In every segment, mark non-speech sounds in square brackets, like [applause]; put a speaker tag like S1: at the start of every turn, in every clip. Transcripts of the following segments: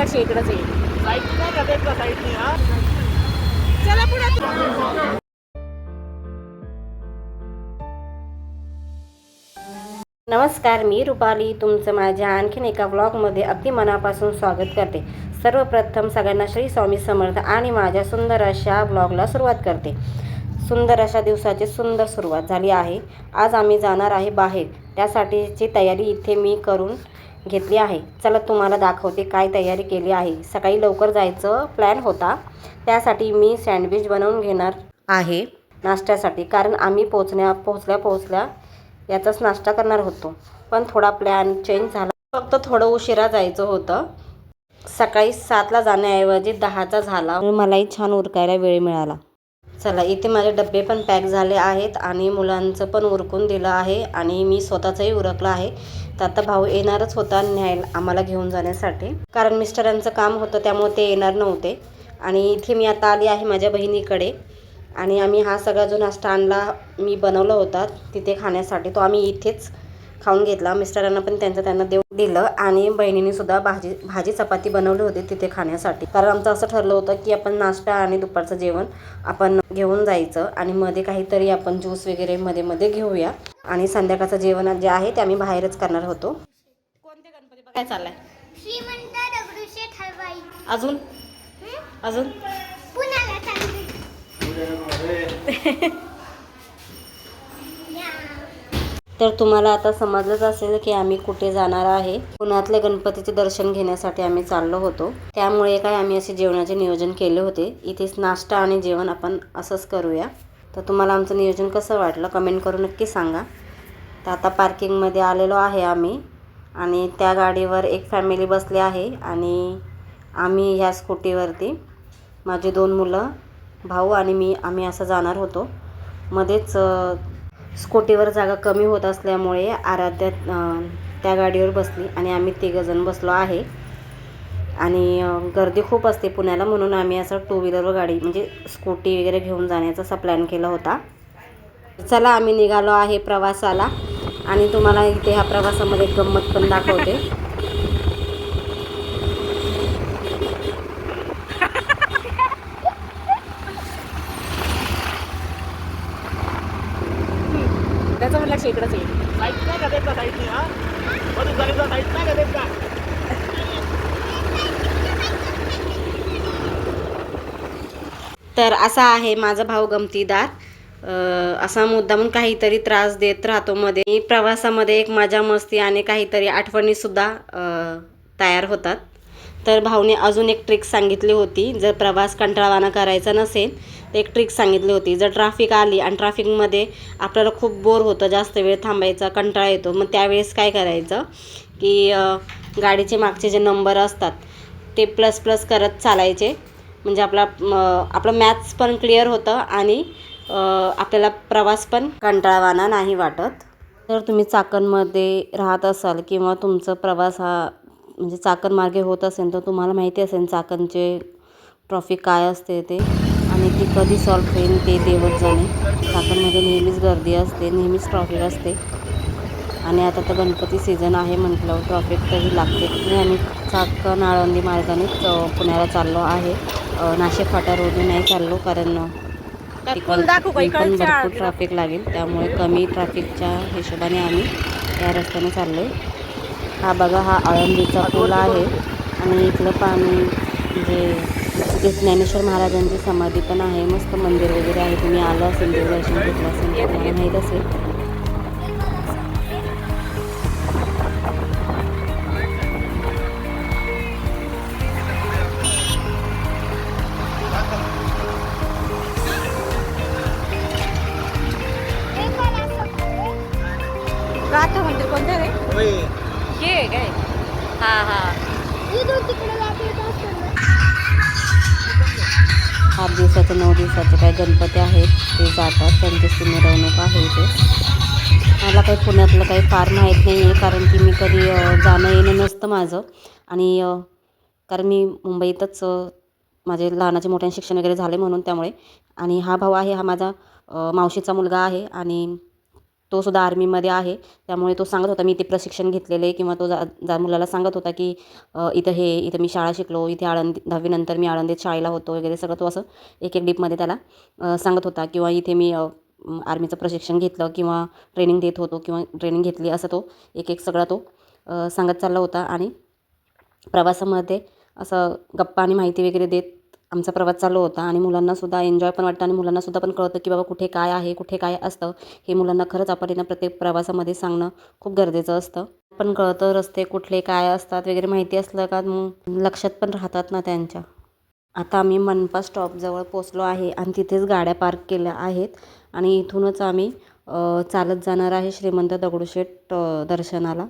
S1: लक्ष इकडेच येईल चला पुढे. नमस्कार मी रुपाली. तुमचं माझ्या आणखीन एका व्लॉगमध्ये अगदी मनापासून स्वागत करते. सर्वप्रथम सगळ्यांना श्री स्वामी समर्थ आणि माझ्या सुंदर अशा ब्लॉगला सुरुवात करते. सुंदर अशा दिवसाची सुंदर सुरुवात झाली आहे. आज आम्ही जाणार आहे बाहेर. त्यासाठीची तयारी इथे मी करून घेतली आहे. चला तुम्हाला दाखवते काय तयारी केली आहे. सकाळी लवकर जायचं प्लॅन होता. त्यासाठी मी सँडविच बनवून घेणार आहे नाश्त्यासाठी. कारण आम्ही पोचण्या पोचल्या पोचल्या याचाच नाश्ता करणार होतो. पण थोडा प्लॅन चेंज झाला. फक्त थोडं उशिरा जायचं होतं. सकाळी सातला जाण्याऐवजी दहाचा झाला. मलाही छान उरकायला वेळ मिळाला. चला इथे माझे डबे पण पॅक झाले आहेत आणि मुलांचं पण उरकून दिलं आहे आणि मी स्वतःचंही उरकलं आहे. तर आता भाऊ येणारच होता न्यायला आम्हाला घेऊन जाण्यासाठी. कारण मिस्टरांचं काम होतं त्यामुळे ते येणार नव्हते. आणि इथे मी आता आली आहे माझ्या बहिणीकडे. आणि आम्ही हा सगळा जो नाश्ता आणला मी बनवला होता तिथे खाण्यासाठी. तो आम्ही इथेच खाऊन घेतला. मिस्टरांना पण त्यांचं त्यांना देऊ दिलं आणि बहिणीने सुद्धा भाजी भाजी चपाती बनवली होती तिथे खाण्यासाठी. कारण आमचं असं ठरलं होतं की आपण नाश्ता आणि दुपारचं जेवण आपण घेऊन जायचं आणि मध्ये काहीतरी आपण ज्यूस वगैरे मध्ये मध्ये घेऊया आणि संध्याकाळचं जेवण जे आहे ते आम्ही बाहेरच करणार होतो. कोणते गणपती बघाय चाललाय? अजून? अजून [laughs]
S2: पुण्याला चालली
S1: तर तुम्हाला आता समजलंच असेल की आम्ही कुठे जाणार आहे. पुण्यातल्या गणपतीचे दर्शन घेण्यासाठी आम्ही चाललो होतो. त्यामुळे काय आम्ही असे जेवणाचे नियोजन केले होते. इथेच नाश्ता आणि जेवण आपण असंच करूया. तर तुम्हाला आमचं नियोजन कसं वाटलं कमेंट करून नक्की सांगा. तर आता पार्किंगमध्ये आलेलो आहे आम्ही आणि त्या गाडीवर एक फॅमिली बसली आहे आणि आम्ही ह्या स्कूटीवरती माझे दोन मुलं भाऊ आणि मी आम्ही असं जाणार होतो. मध्येच स्कूटीवर जागा कमी होत असल्यामुळे आराध्या त्या गाडीवर बसली आणि आम्ही तिघंजण बसलो आहे. आणि गर्दी खूप असते पुण्याला म्हणून आम्ही असं टू व्हीलरवर गाडी म्हणजे स्कूटी वगैरे घेऊन जाण्याचा असा प्लॅन केला होता. चला आम्ही निघालो आहे प्रवासाला. आणि तुम्हाला इथे ह्या प्रवासामध्ये एक गंमत पण दाखवते [laughs] त्याचं पण लक्ष इकडंच येईल तर असा आहे माझा भाऊ गमतीदार. असा मुद्दामून काहीतरी त्रास देत राहतो मध्ये. प्रवासामध्ये एक मजा मस्ती आणि काहीतरी आठवणीसुद्धा तयार होतात. तर भाऊने अजून एक ट्रिक सांगितली होती. जर प्रवास कंटाळवाना करायचा नसेल तर एक ट्रिक सांगितली होती. जर ट्रॅफिक आली आणि ट्रॅफिकमध्ये आपल्याला खूप बोर होतं जास्त वेळ थांबायचा कंटाळा येतो मग त्यावेळेस काय करायचं की गाडीचे मागचे जे नंबर असतात ते प्लस प्लस करत चालायचे. म्हणजे आपला आपलं मॅथ्स पण क्लिअर होतं आणि आपल्याला प्रवास पण कंटाळवाना नाही वाटत. जर तुम्ही चाकणमध्ये राहत असाल किंवा तुमचा प्रवास हा म्हणजे चाकण मार्गे होत असेल तर तुम्हाला माहिती असेल चाकणचे ट्रॉफिक काय असते ते आणि ती कधी सॉल्व होईल ते देवत जाणे. चाकणमध्ये नेहमीच गर्दी असते नेहमीच ट्रॉफिक असते. आणि आता तर गणपती सीझन आहे म्हटलं ट्रॉफिक तरी लागते. आणि चाकण आळंदी मार्गानेच पुण्याला चाललो आहे. नाशिक फाटा रोडने नाही चाललो कारण पण भरपूर ट्रॅफिक लागेल. त्यामुळे कमी ट्रॅफिकच्या हिशोबाने आम्ही या रस्त्याने चाललो आहे हा बघा हा आळंदीचा पूल आहे आणि इथलं पाणी म्हणजे इथे ज्ञानेश्वर महाराजांची समाधी पण आहे. मस्त मंदिर वगैरे आहे. तुम्ही आलं असेल देवदर्शन घेतलं असेल तुम्हाला माहीत असेल. दिवसाचे नऊ दिवसाचे काही गणपती आहेत ते जातात. त्यांच्याशी मिरवणूक आहे इथे. मला काही पुण्यातलं काही फार माहीत नाही आहे कारण की मी कधी जाणं येणं नसतं माझं. आणि कारण मी मुंबईतच माझे लहानाचे मोठ्या शिक्षण वगैरे झाले म्हणून त्यामुळे. आणि हा भाऊ आहे हा माझा मावशीचा मुलगा आहे. आणि तो सुद्धा आर्मीमध्ये आहे. त्यामुळे तो सांगत होता मी इथे प्रशिक्षण घेतलेले आहे किंवा तो जा जा मुलाला सांगत होता की इथं हे इथं मी शाळा शिकलो इथे आळंदी दहावीनंतर मी आळंदीत शाळेला होतो वगैरे सगळं तो असं एक एक डीपमध्ये त्याला सांगत होता किंवा इथे मी आर्मीचं प्रशिक्षण घेतलं किंवा ट्रेनिंग देत होतो किंवा ट्रेनिंग घेतली असं तो एक एक सगळा तो सांगत चालला होता. आणि प्रवासामध्ये असं गप्पा आणि माहिती वगैरे देत आमचा प्रवास चालू होता आणि मुलांनासुद्धा एन्जॉय पण वाटतं आणि मुलांनासुद्धा पण कळतं की बाबा कुठे काय आहे कुठे काय असतं. हे मुलांना खरंच आपण प्रत्येक प्रवासामध्ये सांगणं खूप गरजेचं असतं. पण कळतं रस्ते कुठले काय असतात वगैरे माहिती असलं का मग लक्षात पण राहतात ना त्यांच्या. आता आम्ही मनपा स्टॉपजवळ पोचलो आहे आणि तिथेच गाड्या पार्क केल्या आहेत आणि इथूनच आम्ही चालत जाणार आहे श्रीमंत दगडूशेठ दर्शनाला.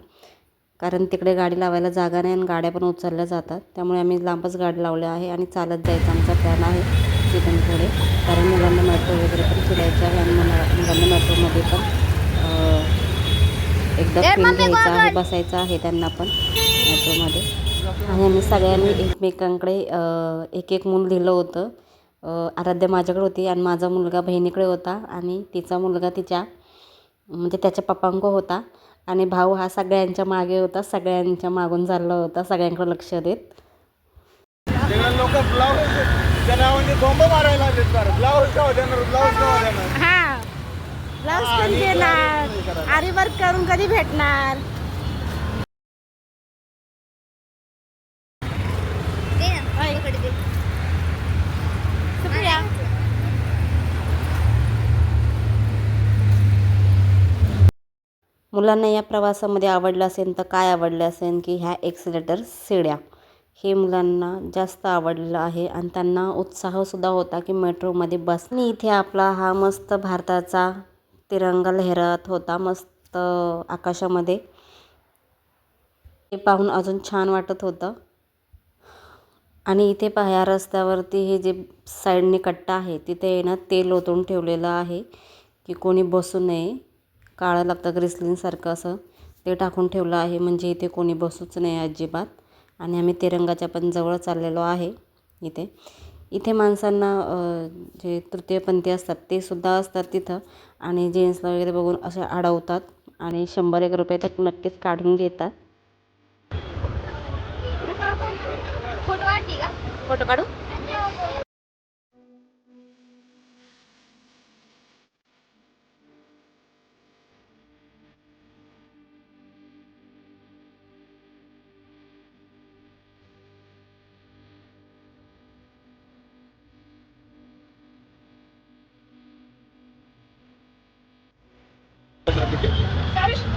S1: कारण तिकडे गाडी लावायला जागा नाही आणि गाड्या पण उचलल्या जातात. त्यामुळे आम्ही लांबच गाडी लावली आहे आणि चालत जायचा आमचा प्लॅन आहे तिथून पुढे. कारण मुलांना मेट्रो वगैरे पण फिरायचं आहे आणि मुला मुलांना मेट्रोमध्ये पण अ, एकदा
S2: ए,
S1: फील
S2: मम्मी,
S1: घ्यायचं आहे. बसायचं आहे त्यांना पण मेट्रोमध्ये आणि आम्ही सगळ्यांनी एकमेकांकडे एक एक मूल दिलं होतं. आराध्या माझ्याकडे होती आणि माझा मुलगा बहिणीकडे होता आणि तिचा मुलगा तिच्या म्हणजे त्याच्या पप्पांक होता. आणि भाऊ हा सगळ्यांच्या मागे होता सगळ्यांच्या मागून चालला होता सगळ्यांकडे लक्ष देत.
S3: तिकडे लोक ब्लाऊज त्या नावाने बॉम्ब मारायला लागलेत बरं ब्लाऊज का देणार ब्लाऊज का देणार
S4: हा ब्लाऊज
S3: हा,
S4: कधी
S3: आणि
S4: देणार
S3: हे करायला.
S4: आरी वर्क करून कधी भेटणार
S2: दे ना इकडे दे
S4: सुप्रिया
S1: मुलांना या प्रवासामध्ये आवडलं असेल तर काय आवडलं असेल की ह्या एक्सिलेटर शिड्या हे मुलांना जास्त आवडलेलं आहे आणि त्यांना उत्साहसुद्धा होता की मेट्रोमध्ये बस आणि इथे आपला हा मस्त भारताचा तिरंगा लहरात होता मस्त आकाशामध्ये. हे पाहून अजून छान वाटत होतं. आणि इथे पाह्या रस्त्यावरती हे जे साईडने कट्टा आहे तिथे येणं ना तेल ओतून ठेवलेलं आहे की कोणी बसू नये. काळं लागतं ग्रिसलिनसारखं असं. ते टाकून ठेवलं आहे. म्हणजे इथे कोणी बसूच नाही अजिबात. आणि आम्ही तिरंगाच्या पण जवळ चाललेलो आहे इथे. इथे माणसांना जे तृतीयपंथी असतात ते सुद्धा असतात तिथं. आणि जेन्ट्सला वगैरे बघून असे अडवतात आणि शंभर एक रुपये तर नक्कीच काढून घेतात.
S2: फोटो काढू? का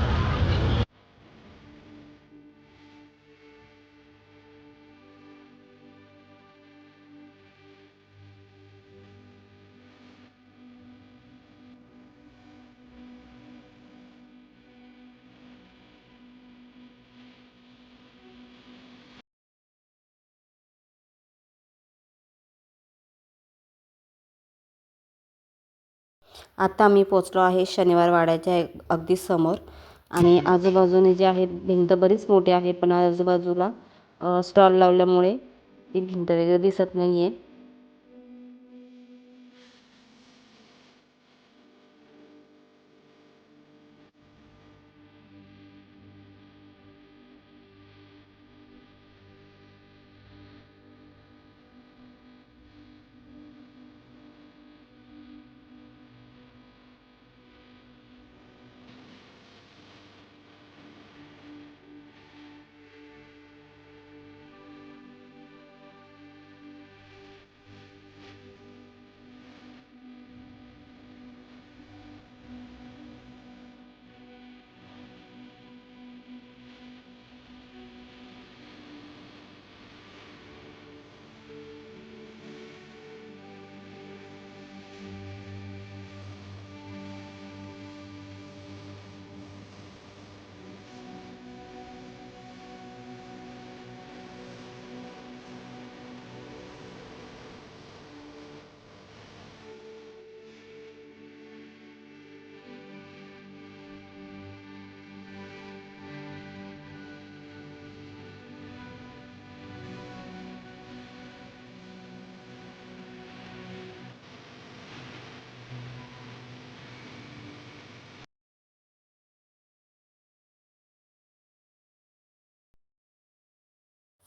S4: आत्ता
S1: आता आम्ही पोचलो आहे शनिवार वाड्याच्या अगदी समोर. आणि आजूबाजूने जे आहेत भिंत बरीच मोठी आहे पण आजूबाजूला स्टॉल लावल्यामुळे ती भिंत वगैरे दिसत नाही आहे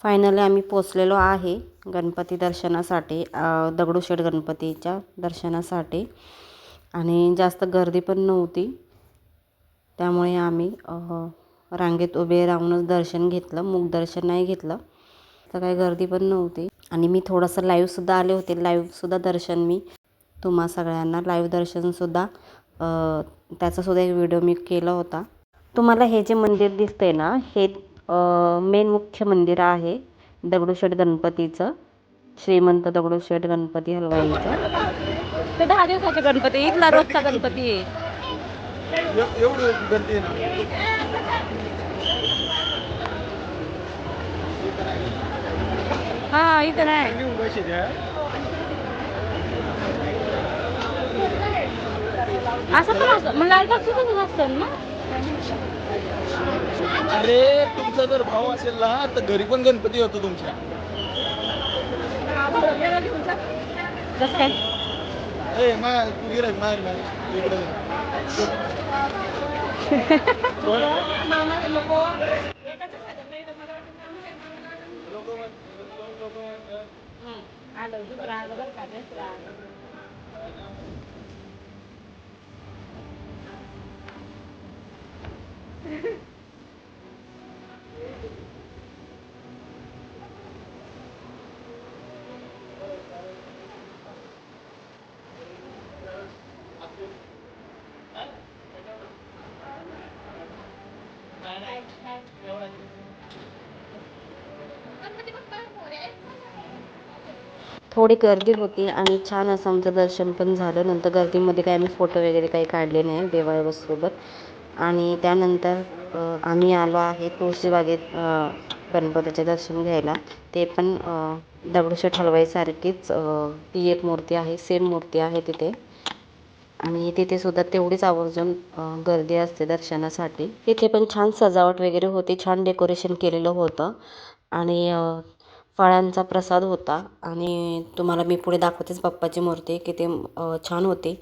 S1: फायनली आम्ही पोचलेलो आहे गणपती दर्शनासाठी दगडूशेठ गणपतीच्या दर्शनासाठी. आणि जास्त गर्दी पण नव्हती. त्यामुळे आम्ही रांगेत उभे राहूनच दर्शन घेतलं मुखदर्शन नाही घेतलं. तर काही गर्दी पण नव्हती. आणि मी थोडंसं लाईव्हसुद्धा आले होते. लाईव्हसुद्धा दर्शन मी तुम्हा सगळ्यांना लाईव्ह दर्शनसुद्धा त्याचासुद्धा एक व्हिडिओ मी केला होता. तुम्हाला हे जे मंदिर दिसतंय ना हे मेन मुख्य मंदिर आहे दगडूशेठ गणपतीचं श्रीमंत दगडूशेठ गणपती हलवाईचं. ते दहा दिवसाचे गणपती इथला रोजचा गणपती हा इथं नाही. असं पण असतं. मग बागचं असतं ना?
S3: अरे तुमचा जर भाव असेल ना तर घरी पण गणपती होतो तुमच्या.
S1: कसं काय?
S3: ए मा तू गिरायक मार मार. इकडे
S2: गणपती [laughs]
S1: थोडी गर्दी होती आणि छान असं आमचं दर्शन पण झालं. नंतर गर्दीमध्ये काही आम्ही फोटो वगैरे काही काढले नाही देवासोबत आणि त्यानंतर आम्ही आलो आहे तुळशीबागेत गणपतीचे दर्शन घ्यायला. ते पण दगडूशेठ हलवाईसारखीच ती एक मूर्ती आहे सेम मूर्ती आहे तिथे. आणि तिथे सुद्धा तेवढीच आवर्जून गर्दी असते दर्शनासाठी. तिथे पण छान सजावट वगैरे होती छान डेकोरेशन केलेलं होतं. आणि फळांचा प्रसाद होता. आणि तुम्हाला मी पुढे दाखवतेच बाप्पाची मूर्ती की ते छान होती.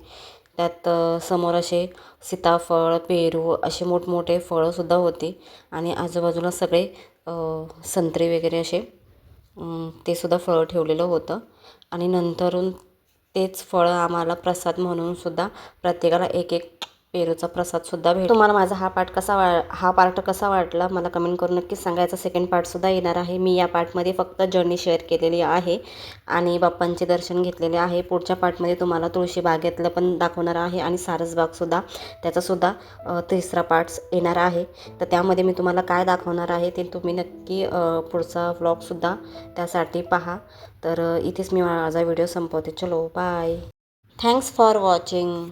S1: त्यात समोर असे सीताफळ पेरू असे मोठमोठे फळंसुद्धा होती. आणि आजूबाजूला सगळे संत्री संत्रे वगैरे असे ते सुद्धा फळं ठेवलेलं होतं. आणि नंतरून तेच फळं आम्हाला प्रसाद म्हणूनसुद्धा प्रत्येकाला एक एक पेरूचा प्रसादसुद्धा भेट तुम्हाला माझा हा पार्ट कसा वा हा पार्ट कसा वाटला मला कमेंट करून नक्कीच सांगायचा. सेकंड पार्टसुद्धा येणार आहे. मी या पार्टमध्ये फक्त जर्नी शेअर केलेली आहे आणि बाप्पांचे दर्शन घेतलेले आहे. पुढच्या पार्टमध्ये तुम्हाला तुळशी बागेतलं पण दाखवणार आहे आणि सारसबागसुद्धा त्याचासुद्धा तिसरा पार्ट्स येणार आहे. तर त्यामध्ये मी तुम्हाला काय दाखवणार आहे ते तुम्ही नक्की पुढचा व्लॉगसुद्धा त्यासाठी पहा. तर इथेच मी माझा व्हिडिओ संपवते. चलो बाय थँक्स फॉर वॉचिंग